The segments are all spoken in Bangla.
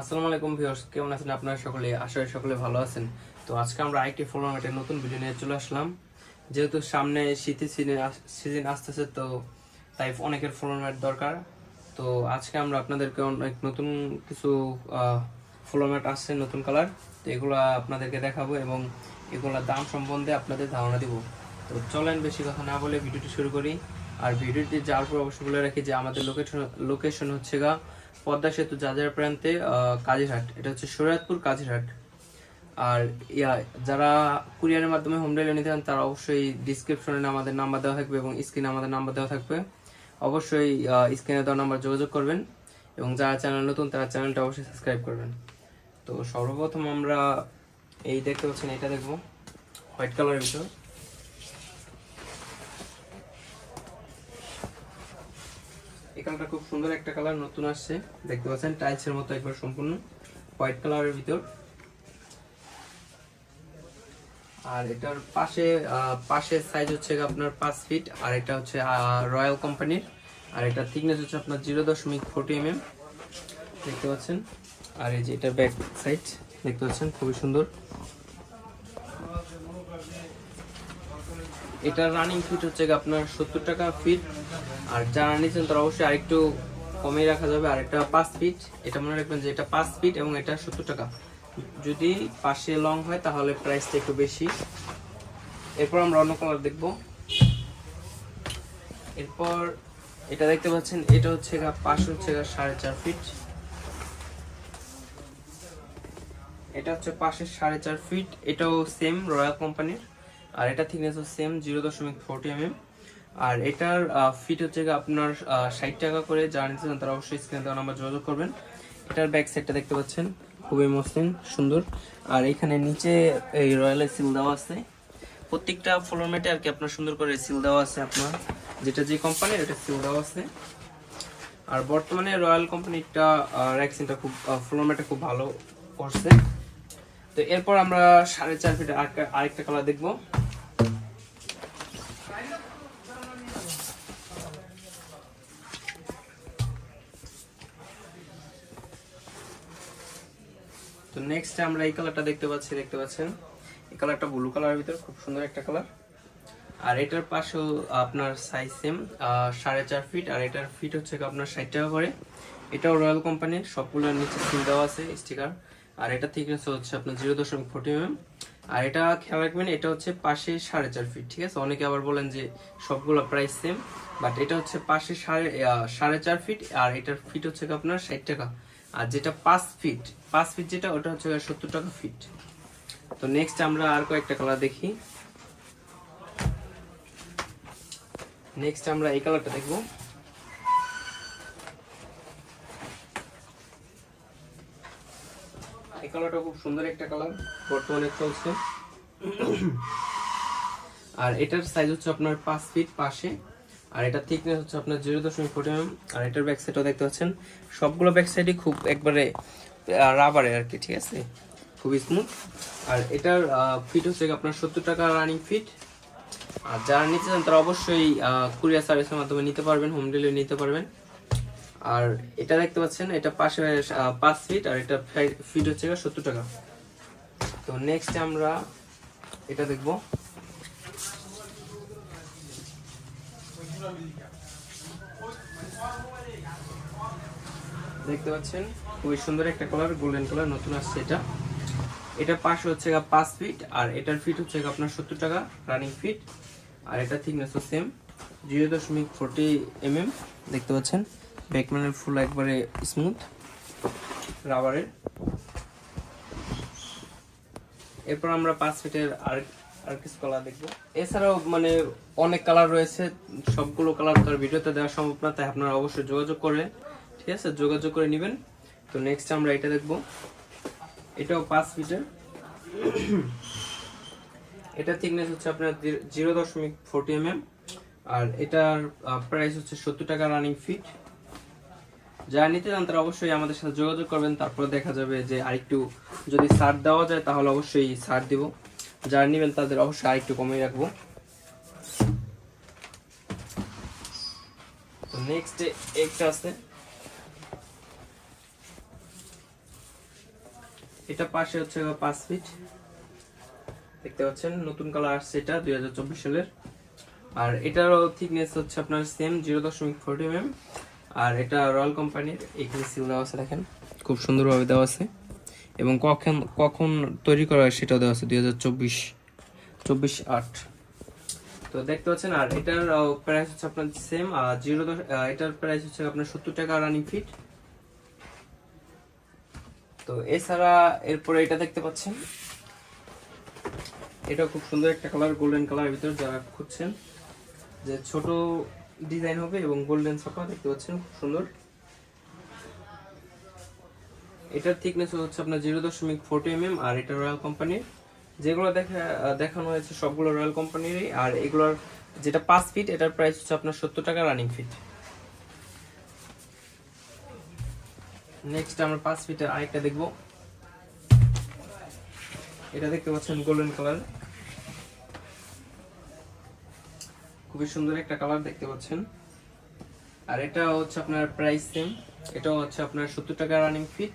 আসসালামু আলাইকুম ভিউয়ার্স, কেমন আছেন আপনারা সকলে? আশা করি সকলে ভালো আছেন। তো আজকে আমরা আরেকটি ফলোমেটের নতুন ভিডিও নিয়ে চলে আসলাম। যেহেতু সামনে শীতের সিজন সিজন আসতেছে, তো তাই অনেকের ফলোমেট দরকার। তো আজকে আমরা আপনাদেরকে অনেক নতুন কিছু ফলোমেট আসছে, নতুন কালার তো এগুলো আপনাদেরকে দেখাবো এবং এগুলোর দাম সম্বন্ধে আপনাদের ধারণা দিব। তো চলেন বেশি কথা না বলে ভিডিওটি শুরু করি। আর ভিডিওটি যাওয়ার পর অবশ্যই বলে রাখি যে আমাদের লোকেশন লোকেশন হচ্ছে গা পদ্মা সেতু যাজার প্রান্তে কাজিরহাট। এটা হচ্ছে শরীয়তপুর কাজিরহাট। আর ইয়া, যারা কুরিয়ারের মাধ্যমে হোম ডেলিভারি নিতে চান, তারা অবশ্যই ডিসক্রিপশনে আমাদের নাম্বার দেওয়া থাকবে এবং স্ক্রিনে আমাদের নাম্বার দেওয়া থাকবে। অবশ্যই স্ক্রিনে দেওয়া নাম্বার যোগাযোগ করবেন এবং যারা চ্যানেল নতুন, তারা চ্যানেলটা অবশ্যই সাবস্ক্রাইব করবেন। তো সর্বপ্রথম আমরা এই দেখতে পাচ্ছেন, এটা দেখব। হোয়াইট কালারের ভিতর। এই কালারটা খুব সুন্দর একটা কালার, নতুন আসছে। দেখতে পাচ্ছেন টাইলসের মতো একবার সম্পূর্ণ হোয়াইট কালারের ভিতর। আর এটার পাশে পাশের সাইজ হচ্ছে আপনার পাঁচ ফিট আর এটা হচ্ছে রয়্যাল কোম্পানির আর এটা থিকনেস হচ্ছে আপনার জিরো দশমিক ফোর্টি এম দেখতে পাচ্ছেন? আর এই যে এটা ব্যাক সাইড দেখতে পাচ্ছেন? খুবই সুন্দর। এটা রানিং ফিট হচ্ছে আপনার সত্তর টাকা ফিট আর যারা নিচ্ছেন তারা অবশ্যই আরেকটু কমে রাখা যাবে। আর এটা পাঁচ ফিট এটা মনে রাখবেন যে এটা পাঁচ ফিট এবং এটা সত্তর টাকা। যদি পাশে লং হয় তাহলে প্রাইসটা একটু বেশি। এরপর আমরা অন্য কালার দেখব। এরপর এটা দেখতে পাচ্ছেন, এটা হচ্ছে গা, পাশ হচ্ছে গা সাড়ে চার ফিট এটা হচ্ছে পাশের সাড়ে চার ফিট এটাও সেম রয়্যাল কোম্পানির আর এটা থিকনেসও সেম জিরো দশমিক ফোরটি এম আর এটার ফিট হচ্ছে আপনার ষাট টাকা করে যারা নিতে চান তারা অবশ্যই স্ক্রিনে দেওয়া নাম্বার যোগাযোগ করবেন। এটার ব্যাক সাইডটা দেখতে পাচ্ছেন, খুবই মসৃণ, সুন্দর। আর এখানে নিচে এই রয়্যালের সিল দেওয়া আছে। প্রত্যেকটা ফ্লোরমেটে আর কি আপনার সুন্দর করে সিল দেওয়া আছে আপনার। যেটা যে কোম্পানির এটা সিল দেওয়া আছে। আর বর্তমানে রয়্যাল কোম্পানিটা র্যাক্সিনটা খুব ফ্লোরমেটে খুব ভালো করছে। তো এরপর আমরা সাড়ে চার ফিট আরেকটা কালার দেখব। তো নেক্সট আমরা এই কালারটা দেখতে পাচ্ছি, দেখতে পাচ্ছেন? এই কালারটা ব্লু কালারের ভিতর, খুব সুন্দর একটা কালার আর এটার পাশেও আপনার সাইজ সেম সাড়ে চার ফিট আর এটার ফিট হচ্ছে আপনার ষাট টাকা করে। এটাও রয়্যাল কোম্পানির সবগুলোর নিচে সিল দেওয়া আছে স্টিকার আর এটা থিকনেস হচ্ছে আপনার জিরো দশমিক ফোর্টি এম আর এটা খেয়াল রাখবেন, এটা হচ্ছে পাশে সাড়ে চার ফিট ঠিক আছে? অনেকে আবার বলেন যে সবগুলো প্রাইস সেম বাট এটা হচ্ছে পাশে সাড়ে সাড়ে চার ফিট আর এটার ফিট হচ্ছে আপনার ষাট টাকা। আর যেটা পাঁচ ফিট পাঁচ ফিট যেটা, ওটা হচ্ছে সত্তর টাকা ফিট তো নেক্সট আমরা আর কয়েকটা কালার দেখি। নেক্সট আমরা এই কালারটা দেখব। এই কালারটা খুব সুন্দর একটা কালার, বর্তমানে চলছে। আর এটার সাইজ হচ্ছে আপনার পাঁচ ফিট পাশে, আর এটা থিকনেস হচ্ছে আপনার জিরো দশমিক ফোর্টি এম আর এটার ব্যাক সাইডও দেখতে পাচ্ছেন। সবগুলো ব্যাক সাইডই খুব একবারে রাবারের আর কি, ঠিক আছে? খুবই স্মুথ আর এটার ফিট হচ্ছে আপনার সত্তর টাকা রানিং ফিট আর যারা নিতে চান তারা অবশ্যই কুরিয়ার সার্ভিসের মাধ্যমে নিতে পারবেন হোম ডেলিভারি নিতে পারবেন। আর এটা দেখতে পাচ্ছেন, এটা পাশে পাঁচ ফিট আর এটা ফিট হচ্ছে সত্তর টাকা। তো নেক্সট আমরা এটা দেখব। দেখতে পাচ্ছেন, খুবই সুন্দর একটা কালার গোল্ডেন কালার নতুন আসছে এটা। এটা পাশে হচ্ছে পাঁচ ফিট আর এটার ফিট হচ্ছে আপনার সত্তর টাকা রানিং ফিট আর এটা থিকনেসও সেম জিরো দশমিক ফোর্টি এম এম দেখতে পাচ্ছেন। ব্যাকম্যানের ফুল একবারে স্মুথ রাবারের এরপর আমরা পাঁচ ফিটের আর আর কিছু কালার দেখব। এছাড়াও মানে অনেক কালার রয়েছে, সবগুলো কালার তার ভিডিওতে দেওয়া সম্ভব না, তাই আপনারা অবশ্যই যোগাযোগ করে, ঠিক আছে? যোগাযোগ করে নেবেন। তো নেক্সট আমরা এটা দেখব। এটাও পাঁচ ফিটের এটা থিকনেস হচ্ছে আপনার জিরো দশমিক ফোর্টি এম আর এটার প্রাইস হচ্ছে সত্তর টাকা রানিং ফিট যারা নিতে চান তারা অবশ্যই আমাদের সাথে যোগাযোগ করবেন, তারপর দেখা যাবে যে আরেকটু যদি ছাড় দেওয়া যায় তাহলে অবশ্যই ছাড় দিব। যারা নেবেন তাদের অবশ্যই আরেকটু কমিয়ে রাখব। নেক্সট একটা আছে। এটা পাশে হচ্ছে পাঁচ ফিট দেখতে পাচ্ছেন, নতুন কালার আসছে এটা, দুই হাজার চব্বিশ সালের। আর এটারও থিকনেস হচ্ছে আপনার সেম জিরো দশমিক ফোরটি এম আর এটা রয়্যাল কোম্পানির এখানে সিল দেওয়া আছে দেখেন। খুব সুন্দরভাবে দেওয়া আছে। এবং কখন কখন তৈরি করা হয় সেটাও দেওয়া আছে দুই হাজার চব্বিশ চব্বিশ আট। তো দেখতে পাচ্ছেন, আর এটার প্রাইস হচ্ছে আপনার সেম জিরো এটার প্রাইস হচ্ছে আপনার সত্তর টাকা রানিং ফিট তো এছাড়া এরপরে এটা দেখতে পাচ্ছেন এটা খুব সুন্দর একটা কালার গোল্ডেন কালারের ভিতর যারা খুঁজছেন, যে ছোট ডিজাইন হবে এবং গোল্ডেন সোফা দেখতে পাচ্ছেন, খুব সুন্দর। এটার থিকনেস হচ্ছে আপনার জিরো দশমিক ফোরটি এম আর এটা রয়্যাল কোম্পানির যেগুলো দেখা, দেখানো হয়েছে সবগুলো রয়্যাল কোম্পানিরই আর এগুলোর যেটা পাঁচ ফিট এটার প্রাইস হচ্ছে আপনার সত্তর টাকা রানিং ফিট নেক্সট আমরা পাঁচ ফিটের আরেকটা দেখব। এটা দেখতে পাচ্ছেন গোল্ডেন কালার খুবই সুন্দর একটা কালার দেখতে পাচ্ছেন। আর এটা হচ্ছে আপনার প্রাইস সেম। এটাও হচ্ছে আপনার সত্তর টাকা রানিং ফিট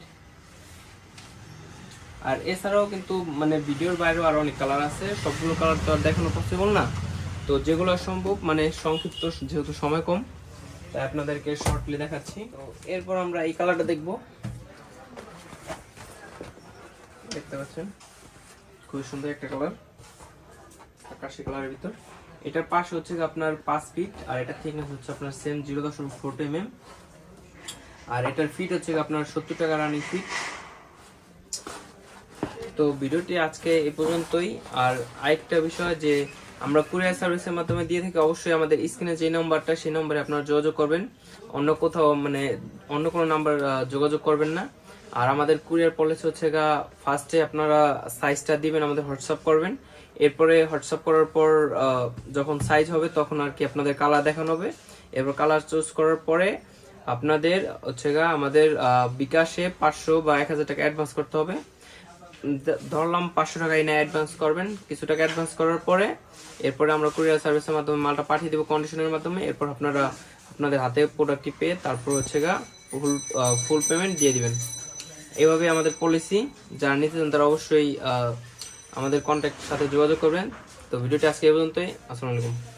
আর এছাড়াও কিন্তু মানে ভিডিওর বাইরেও আরও অনেক কালার আছে। সবগুলো কালার তো আর দেখানো পসিবল না। তো যেগুলো সম্ভব মানে সংক্ষিপ্ত, যেহেতু সময় কম, তাই আপনাদেরকে শর্টলি দেখাচ্ছি। তো এরপর আমরা এই কালারটা দেখব। দেখতে পাচ্ছেন? খুবই সুন্দর একটা কালার। আকাশি কালারের ভিতর। এটার পাশে হচ্ছে আপনার পাঁচ ফিট আর এটার থিকনেস হচ্ছে আপনার সেম জিরো দশমিক ফোর এম আর এটার ফিট হচ্ছে আপনার সত্তর টাকা রানিং ফিট তো ভিডিওটি আজকে এ পর্যন্তই। আর আরেকটা বিষয় যে আমরা কুরিয়ার সার্ভিসের মাধ্যমে দিয়ে থাকি, অবশ্যই আমাদের স্ক্রিনে যে নাম্বারটা সেই নম্বরে আপনারা যোগাযোগ করবেন। অন্য কোথাও মানে অন্য কোনো নাম্বার যোগাযোগ করবেন না। আর আমাদের কুরিয়ার পলিসি হচ্ছে গা ফার্স্টে আপনারা সাইজটা দিবেন, আমাদের হোয়াটসঅ্যাপ করবেন। এরপরে হোয়াটসঅ্যাপ করার পর যখন সাইজ হবে তখন আর কি আপনাদের কালার দেখানো হবে। এরপর কালার চুজ করার পরে আপনাদের হচ্ছে গা আমাদের বিকাশে পাঁচশো বা এক হাজার টাকা অ্যাডভান্স করতে হবে। ধরলাম পাঁচশো টাকা এনে অ্যাডভান্স করবেন। কিছু টাকা অ্যাডভান্স করার পরে এরপরে আমরা কুরিয়ার সার্ভিসের মাধ্যমে মালটা পাঠিয়ে দেবো কন্ডিশনের মাধ্যমে। এরপর আপনারা আপনাদের হাতে প্রোডাক্টটি পেয়ে তারপর হচ্ছে গা ফুল ফুল পেমেন্ট দিয়ে দিবেন। এভাবে আমাদের পলিসি যারা নিতে চান তারা অবশ্যই আমাদের কন্ট্যাক্ট সাথে যোগাযোগ করবেন। তো ভিডিওটি আজকে এ পর্যন্তই। আসসালামু আলাইকুম।